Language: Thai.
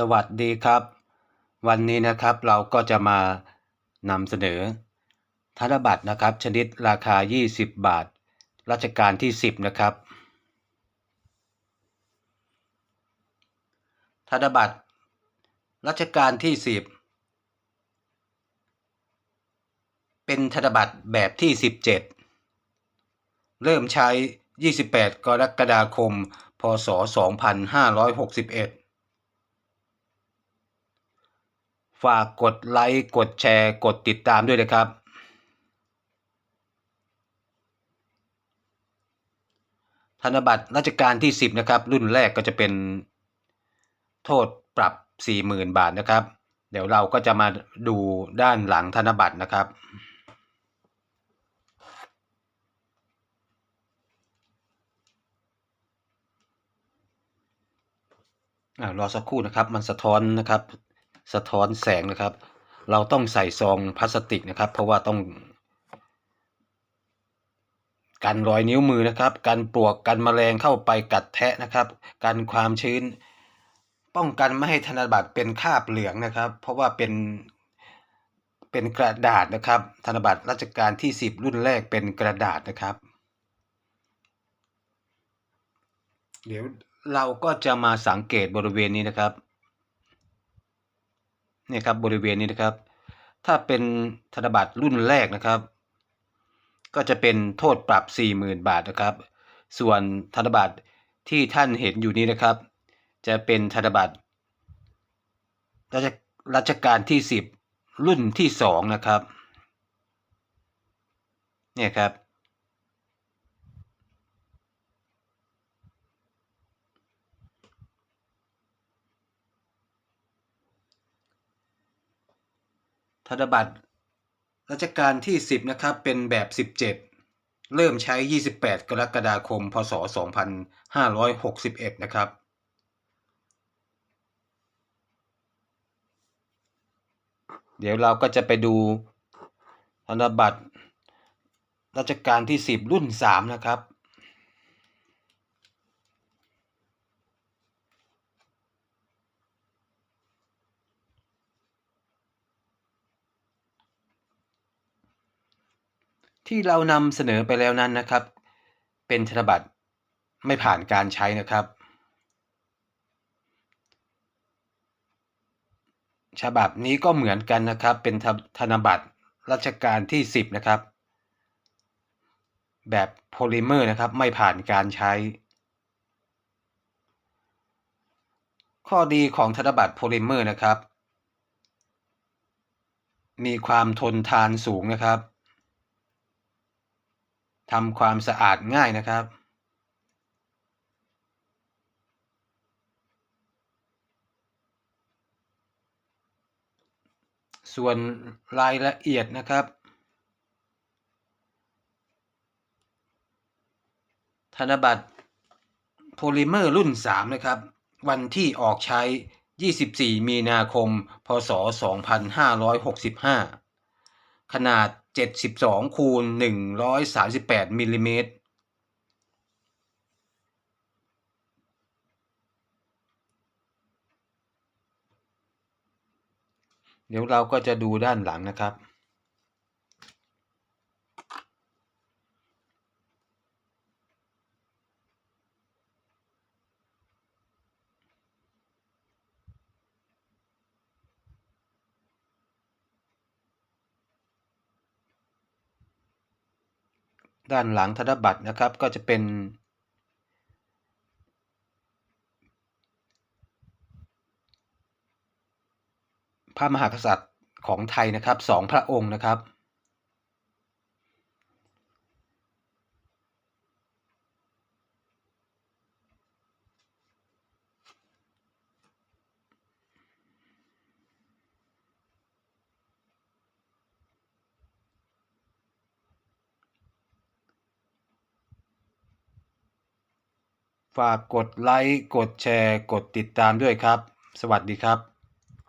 สวัสดีครับ วันนี้นะครับเราก็จะมานำเสนอ ธนบัตรนะครับ ชนิดราคา 20 บาท รัชกาลที่ 10 นะครับ ธนบัตรรัชกาลที่ 10 เป็นธนบัตรแบบที่ 17 เริ่มใช้ 28 กรกฎาคม พศ 2561 ฝากกดไลค์ กดแชร์ กดติดตามด้วยนะครับ ธนบัตรราชการที่ 10 นะครับ รุ่นแรกก็จะเป็นโทษปรับ 40,000 บาทนะครับ เดี๋ยวเราก็จะมาดูด้านหลังธนบัตรนะครับอ่ารอสักครู่นะครับ มันสะท้อนนะครับ สะท้อนแสงนะครับ เราต้องใส่ซองพลาสติกนะครับ เพราะว่าต้องกันรอยนิ้วมือนะครับ กันปลวกกันแมลงเข้าไปกัดแทะนะครับ กันความชื้น ป้องกันไม่ให้ธนบัตรเป็นคาบเหลืองนะครับ เพราะว่าเป็นเป็นกระดาษนะครับ ธนบัตรรัชกาลที่ 10 รุ่นแรกเป็นกระดาษนะครับ เดี๋ยวเราก็จะมาสังเกตบริเวณนี้นะครับ นี่ยครับบริเวณนี้นะครับ ถ้าเป็นธนบัตรรุ่นแรกนะครับ ก็จะเป็นโทษปรับ 40,000 บาทนะครับ ส่วนธนบัตรที่ท่านเห็นอยู่นี้นะครับ จะเป็นธนบัตรรัชรัชกาลที่ 10 รุ่นที่ 2 นะครับเนี่ยครับ ธนบัตรรัชกาลที่ 10 นะครับ เป็นแบบ 17 เริ่มใช้ 28 กรกฎาคม พศ 2561 นะครับ เดี๋ยวเราก็จะไปดูธนบัตรรัชกาลที่ 10 รุ่น 3 นะครับ ที่เรานำเสนอไปแล้วนั้นนะครับ เป็นธนบัตรไม่ผ่านการใช้นะครับ ฉบับนี้ก็เหมือนกันนะครับ เป็นธนบัตรรัชกาลที่ 10 นะครับ แบบโพลิเมอร์นะครับไม่ผ่านการใช้ ข้อดีของธนบัตรโพลิเมอร์นะครับ มีความทนทานสูงนะครับ ทำความสะอาดง่ายนะครับ ส่วนรายละเอียดนะครับ ธนบัตรโพลิเมอร์รุ่น 3 นะครับ วันที่ออกใช้ 24 มีนาคม พศ 2565 ขนาด 72 คูณ 138มิลลิเมตรเดี๋ยวเราก็จะดูด้านหลังนะครับ ด้านหลังธนบัตรนะครับก็จะเป็น พระมหากษัตริย์ของไทยนะครับสองพระองค์นะครับ ฝากกดไลค์ กดแชร์ กดติดตามด้วยครับ สวัสดีครับ